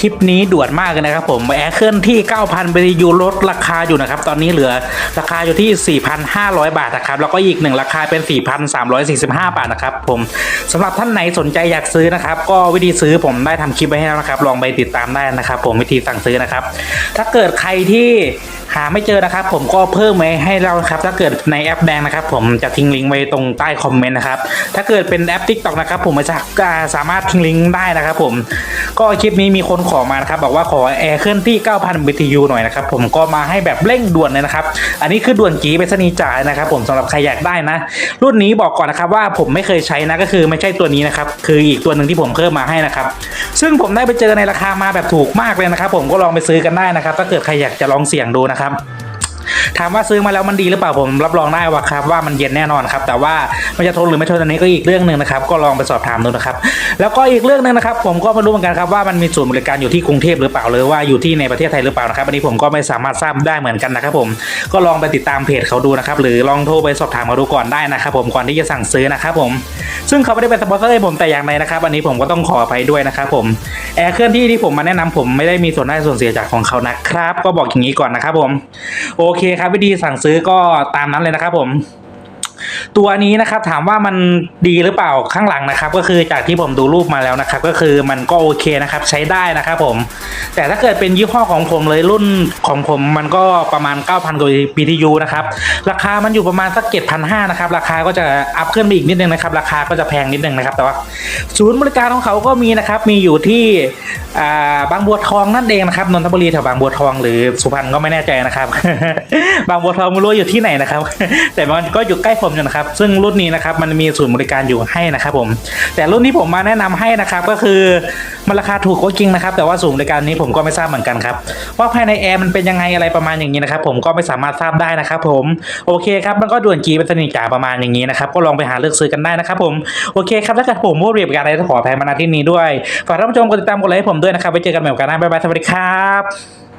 คลิปนี้ด่วนมากเลยนะครับผมแอร์เคลื่อนที่ 9,000 BTU ลดราคาอยู่นะครับ ตอนนี้เหลือราคาอยู่ที่ 4,500 บาทนะครับ แล้วก็อีกหนึ่งราคาเป็น 4,345 บาทนะครับผมสำหรับท่านไหนสนใจอยากซื้อนะครับ ก็วิธีซื้อผมได้ทำคลิปไว้ให้แล้วนะครับ ลองไปติดตามได้นะครับ ผมวิธีสั่งซื้อนะครับ ถ้าเกิดใครที่หาไม่เจอนะครับ ผมก็เพิ่มไว้ให้เราครับถ้าเกิดในแอปแดงนะครับ ผมจะทิ้งลิงก์ไว้ตรงใต้คอมเมนต์นะครับถ้าเกิดเป็นแอป TikTok นะครับ ผมจะสามารถทิ้งลิงก์ได้นะครับ ผมก็คลิปนี้มีคนขอมานะครับบอกว่าขอแอร์เคลื่อนที่ 9,000 BTU หน่อยนะครับผมก็มาให้แบบเร่งด่วนเลยนะครับ อันนี้คือด่วนกีไปสนีย์จ่ายนะครับ ผมสำหรับใครอยากได้นะ รุ่นนี้บอกก่อนนะครับว่าผมไม่เคยใช้นะก็คือไม่ใช่ตัวนี้นะครับคืออีกตัวหนึ่งที่ผมเพิ่มมาให้นะครับ ซึ่งผมได้ไปเจอในราคามาแบบถูกมากเลยนะครับ ผมก็ลองไปซื้อกันได้นะครับ ถ้าเกิดใครอยากจะลองเสี่ยงดูนะครับ ถามว่าซื้อมาแล้วมันดีหรือเปล่าผมรับรองได้ว่าครับว่ามันเย็นแน่นอนครับแต่ว่ามันจะทนหรือไม่ทนอันนี้ก็อีกเรื่องหนึ่งนะครับก็ลองไปสอบถามดูนะครับแล้วก็อีกเรื่องหนึ่งนะครับผมก็ไม่รู้เหมือนกันครับว่ามันมีศูนย์บริการอยู่ที่กรุงเทพหรือเปล่าหรือว่าอยู่ที่ในประเทศไทยหรือเปล่านะครับอันนี้ผมก็ไม่สามารถทราบได้เหมือนกันนะครับผมก็ลองไปติดตามเพจเขาดูนะครับหรือลองโทรไปสอบถามเขาดูก่อนได้นะครับผมก่อนที่จะสั่งซื้อนะครับผม ซึ่งเขาไม่ได้เป็นสปอนเซอร์ให้ผมแต่อย่างใดนะครับ อันนี้ผมก็ต้องขออภัยด้วยนะครับผมแอร์เคลื่อนที่ที่ผมมาแนะนำผมไม่ได้มีส่วนได้ส่วนเสียจากของเขานะครับ ก็บอกอย่างนี้ก่อนนะครับผมโอเคครับวิธีสั่งซื้อก็ตามนั้นเลยนะครับผมตัวนี้นะครับถามว่ามันดีหรือเปล่าข้างหลังนะครับ ก็คือจากที่ผมดูรูปมาแล้วนะครับ ก็คือมันก็โอเคนะครับ ใช้ได้นะครับผมแต่ถ้าเกิดเป็นยี่ห้อของผมเลยรุ่นของผมมันก็ประมาณ 9,000กว่า BTU นะครับ ราคามันอยู่ประมาณสัก7,500นะครับ ราคาก็จะอัพขึ้นไปอีกนิดนึงนะครับ ราคาก็จะแพงนิดนึงนะครับ แต่ว่าศูนย์บริการของเขาก็มีนะครับ มีอยู่ที่าบางบัวทองนั่นเองนะครับ นนทบุรีแถวบางบัวทองหรือสุพรรณก็ไม่แน่ใจนะครับ บางบัวทองไม่รู้อยู่ที่ไหนนะครับ แต่มันก็อยู่ใกล้ผมอยู่นะครับ ซึ่งรุ่นนี้นะครับมันมีศูนย์บริการอยู่ให้นะครับผม แต่รุ่นที่ผมมาแนะนำให้นะครับก็คือมันราคาถูกก็จริงนะครับ แต่ว่าศูนย์บริการนี้ผมก็ไม่ทราบเหมือนกันครับว่าภายในแอร์มันเป็นยังไงอะไรประมาณอย่างนี้นะครับผมก็ไม่สามารถทราบได้นะครับผมโอเคครับมันก็ด่วนจีเป็นสนิทจ่าประมาณอย่างนี้นะครับก็ลองไปหาเลือกซื้อกันได้นะครับผมโอเคครับถ้าเกิดผมพูดเรียบการอะไรขออภัยมาณที่นี้ด้วยฝากท่านผู้ชมกดติดตามกดไลค์ให้ผมด้วยนะครับไว้เจอกันใหม่โอกาสหน้าบ๊ายบายสวัสดีครับ